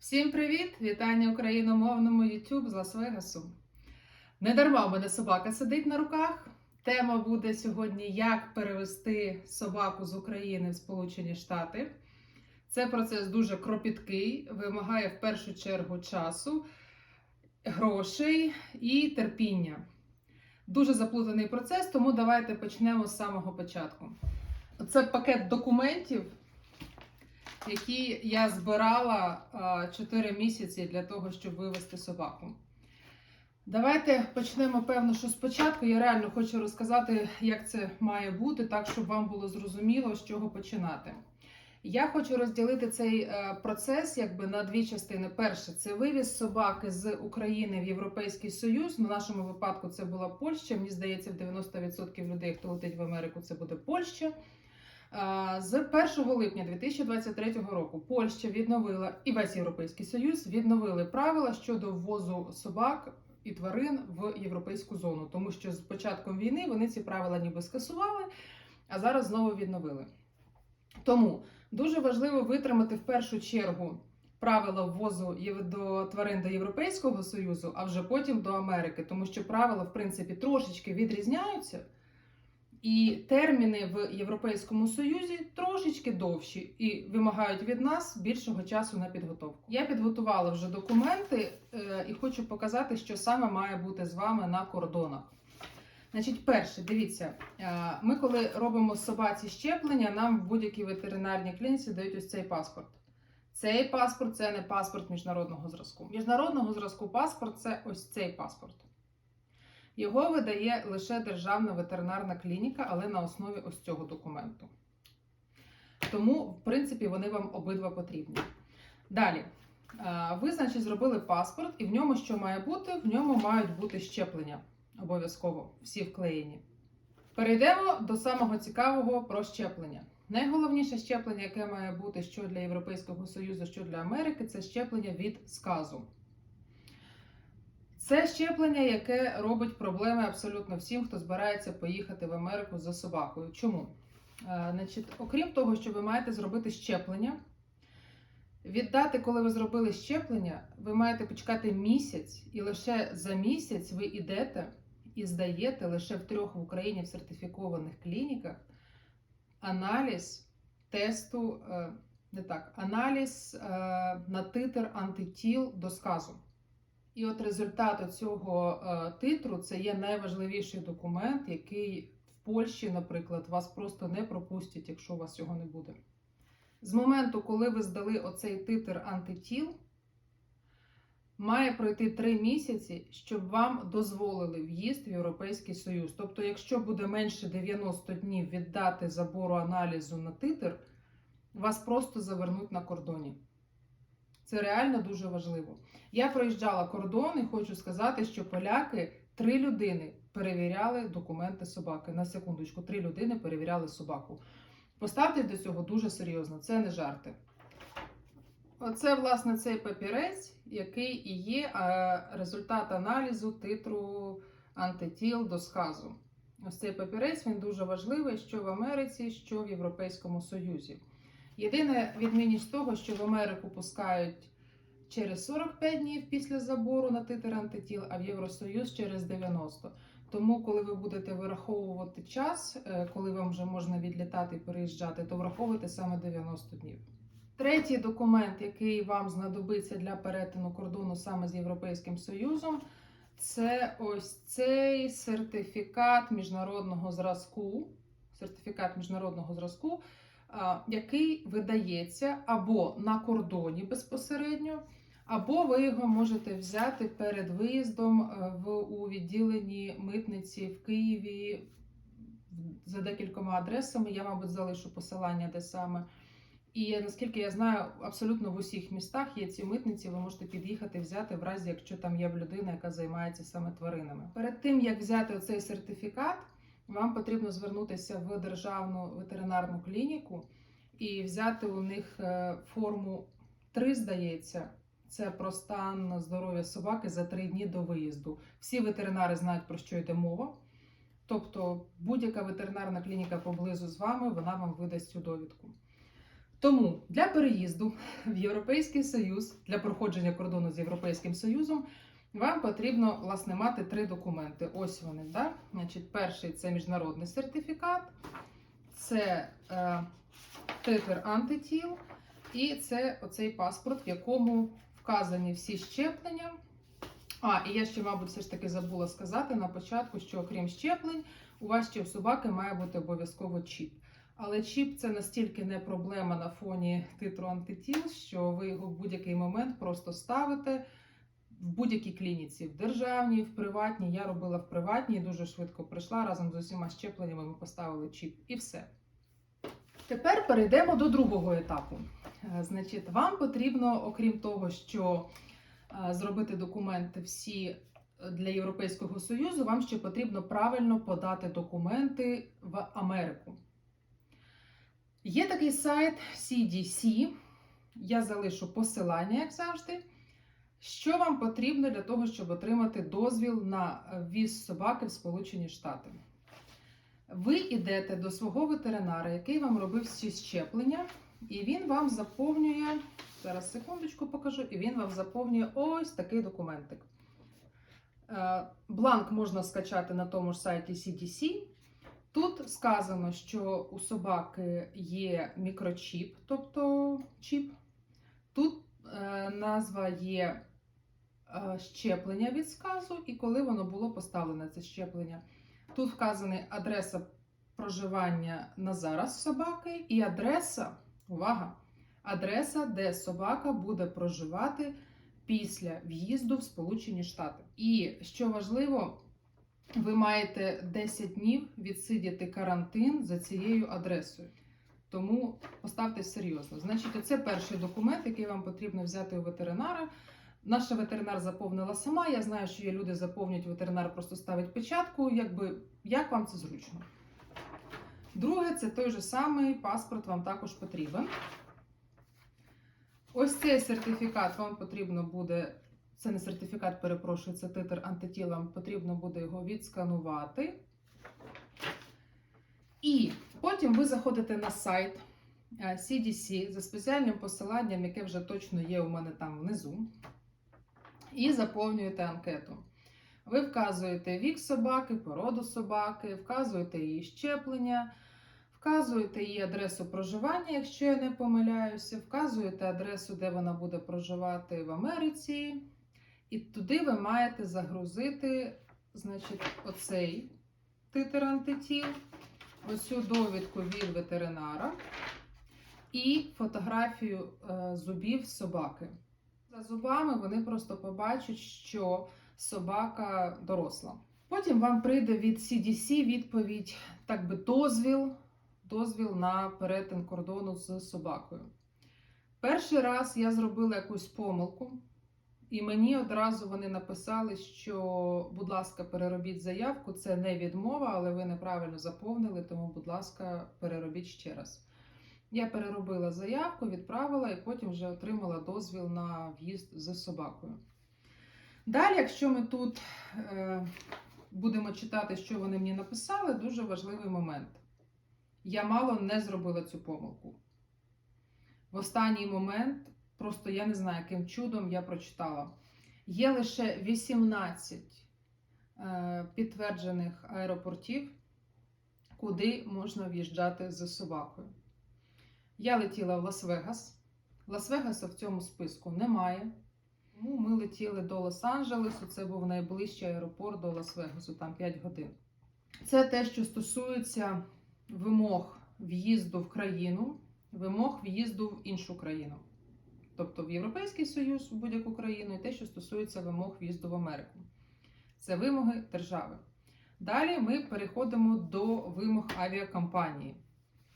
Всім привіт! Вітання україномовному YouTube з Лас-Вегасу. Не дарма в мене собака сидить на руках. Тема буде сьогодні, як перевести собаку з України в Сполучені Штати. Це процес дуже кропіткий, вимагає в першу чергу часу, грошей і терпіння. Дуже заплутаний процес, тому давайте почнемо з самого початку. Це пакет документів, які я збирала а, 4 місяці для того, щоб вивести собаку. Давайте почнемо, певно, що спочатку. Я реально хочу розказати, як це має бути, так, щоб вам було зрозуміло, з чого починати. Я хочу розділити цей е, процес якби на дві частини. Перше, це вивіз собаки з України в Європейський Союз. В нашому випадку це була Польща. Мені здається, в 90% людей, хто летить в Америку, це буде Польща. З 1 липня 2023 року Польща відновила і весь Європейський Союз відновили правила щодо ввозу собак і тварин в європейську зону, тому що з початком війни вони ці правила ніби скасували, а зараз знову відновили. Тому дуже важливо витримати в першу чергу правила ввозу до тварин до Європейського Союзу, а вже потім до Америки, тому що правила, в принципі, трошечки відрізняються. І терміни в Європейському Союзі трошечки довші і вимагають від нас більшого часу на підготовку. Я підготувала вже документи е, і хочу показати, що саме має бути з вами на кордонах. Значить, перше, дивіться, е, ми коли робимо собаці щеплення, нам в будь-якій ветеринарній клініці дають ось цей паспорт. Цей паспорт це не паспорт міжнародного зразку. Міжнародного зразку паспорт це ось цей паспорт. Його видає лише Державна ветеринарна клініка, але на основі ось цього документу. Тому, в принципі, вони вам обидва потрібні. Далі, ви, значить, зробили паспорт, і в ньому що має бути? В ньому мають бути щеплення. Обов'язково, всі вклеєні. Перейдемо до самого цікавого про щеплення. Найголовніше щеплення, яке має бути що для Європейського Союзу, що для Америки, це щеплення від сказу. Це щеплення, яке робить проблеми абсолютно всім, хто збирається поїхати в Америку за собакою. Чому? Е, Значить, окрім того, що ви маєте зробити щеплення, віддати, коли ви зробили щеплення, ви маєте почекати місяць, і лише за місяць ви йдете і здаєте лише в трьох в Україні в сертифікованих клініках аналіз тесту, е, не так, аналіз е, на титр антитіл до сказу. І от результат цього е, титру це є найважливіший документ, який в Польщі, наприклад, вас просто не пропустять, якщо у вас його не буде. З моменту, коли ви здали оцей титр антитіл, має пройти 3 місяці, щоб вам дозволили в'їзд в Європейський Союз. Тобто, якщо буде менше 90 днів від дати забору аналізу на титр, вас просто завернуть на кордоні. Це реально дуже важливо. Я проїжджала кордон і хочу сказати, що поляки три людини перевіряли документи собаки. На секундочку, три людини перевіряли собаку. Поставте до цього дуже серйозно, це не жарти. Оце, власне, цей папірець, який і є результат аналізу титру антитіл до сказу. Ось цей папірець він дуже важливий, що в Америці, що в Європейському Союзі. Єдина відмінність того, що в Америку пускають через 45 днів після забору на титр антитіл, а в Євросоюз через 90. Тому, коли ви будете вираховувати час, е, коли вам вже можна відлітати і переїжджати, то враховуйте саме 90 днів. Третій документ, який вам знадобиться для перетину кордону саме з Європейським Союзом, це ось цей сертифікат міжнародного зразку. Сертифікат міжнародного зразку, який видається або на кордоні безпосередньо, або ви його можете взяти перед виїздом е, в у відділенні митниці в Києві за декількома адресами. Я, мабуть, залишу посилання де саме. І наскільки я знаю, абсолютно в усіх містах є ці митниці. Ви можете під'їхати, взяти в разі, якщо там є людина, яка займається саме тваринами. Перед тим як взяти оцей сертифікат, вам потрібно звернутися в державну ветеринарну клініку і взяти у них е, форму 3, здається. Це про стан здоров'я собаки за три дні до виїзду. Всі ветеринари знають про що йде мова. Тобто будь-яка ветеринарна клініка поблизу з вами, вона вам видасть цю довідку. Тому для переїзду в Європейський Союз, для проходження кордону з Європейським Союзом, вам потрібно власне мати три документи. Ось вони. Да? Значить, перший це міжнародний сертифікат, це е, титр антитіл, і це оцей паспорт, в якому вказані всі щеплення. А, і я ще, мабуть, все ж таки забула сказати на початку, що окрім щеплень, у вас ще у собаки має бути обов'язково чіп. Але чіп це настільки не проблема на фоні титру антитіл, що ви його в будь-який момент просто ставите в будь-якій клініці, в державній, в приватній. Я робила в приватній, дуже швидко прийшла разом з усіма щепленнями. Ми поставили чіп і все. Тепер перейдемо до другого етапу. Е, Значить, вам потрібно, окрім того, що е, зробити документи всі для Європейського Союзу, вам ще потрібно правильно подати документи в Америку. Є такий сайт CDC, я залишу посилання, як завжди. Що вам потрібно для того, щоб отримати дозвіл на ввіз собаки в Сполучені Штати? Ви йдете до свого ветеринара, який вам робив всі щеплення, і він вам заповнює. Зараз секундочку покажу, і він вам заповнює ось такий документик. Е, Бланк можна скачати на тому ж сайті CDC. Тут сказано, що у собаки є мікрочіп, тобто чіп. Назва є е, щеплення від сказу і коли воно було поставлене, це щеплення. Тут вказана адреса проживання на зараз собаки і адреса, увага, адреса, де собака буде проживати після в'їзду в Сполучені Штати. І що важливо, ви маєте 10 днів відсидіти карантин за цією адресою. Тому поставте серйозно. Значить, це перший документ, який вам потрібно взяти у ветеринара. Наша ветеринар заповнила сама. Я знаю, що є люди заповнюють, ветеринар просто ставить печатку, якби як вам це зручно. Друге, це той же самий паспорт вам також потрібен. Ось цей сертифікат вам потрібно буде. Це не сертифікат, перепрошую, це титр антитілам. Потрібно буде його відсканувати. І потім ви заходите на сайт е, CDC за спеціальним посиланням, яке вже точно є у мене там внизу, і заповнюєте анкету. Ви вказуєте вік собаки, породу собаки, вказуєте її щеплення, вказуєте її адресу проживання, якщо я не помиляюся, вказуєте адресу, де вона буде проживати в Америці. І туди ви маєте загрузити, значить, оцей титр антитіл, оцю довідку від ветеринара і фотографію е, зубів собаки. За зубами вони просто побачать, що собака доросла. Потім вам прийде від CDC відповідь, так би дозвіл, дозвіл на перетин кордону з собакою. Перший раз я зробила якусь помилку. І мені одразу вони написали, що, будь ласка, переробіть заявку. Це не відмова, але ви неправильно заповнили, тому, будь ласка, переробіть ще раз. Я переробила заявку, відправила і потім вже отримала дозвіл на в'їзд з собакою. Далі, якщо ми тут е, будемо читати, що вони мені написали, дуже важливий момент. Я мало не зробила цю помилку. В останній момент. Просто я не знаю, яким чудом я прочитала. Є лише 18 е, підтверджених аеропортів, куди можна в'їжджати з собакою. Я летіла в Лас-Вегас. Лас-Вегаса в цьому списку немає. Тому ми летіли до Лос-Анджелесу. Це був найближчий аеропорт до Лас-Вегасу, там 5 годин. Це те, що стосується вимог в'їзду в країну, вимог в'їзду в іншу країну тобто в Європейський Союз, в будь-яку країну, і те, що стосується вимог в'їзду в Америку. Це вимоги держави. Далі ми переходимо до вимог авіакомпанії.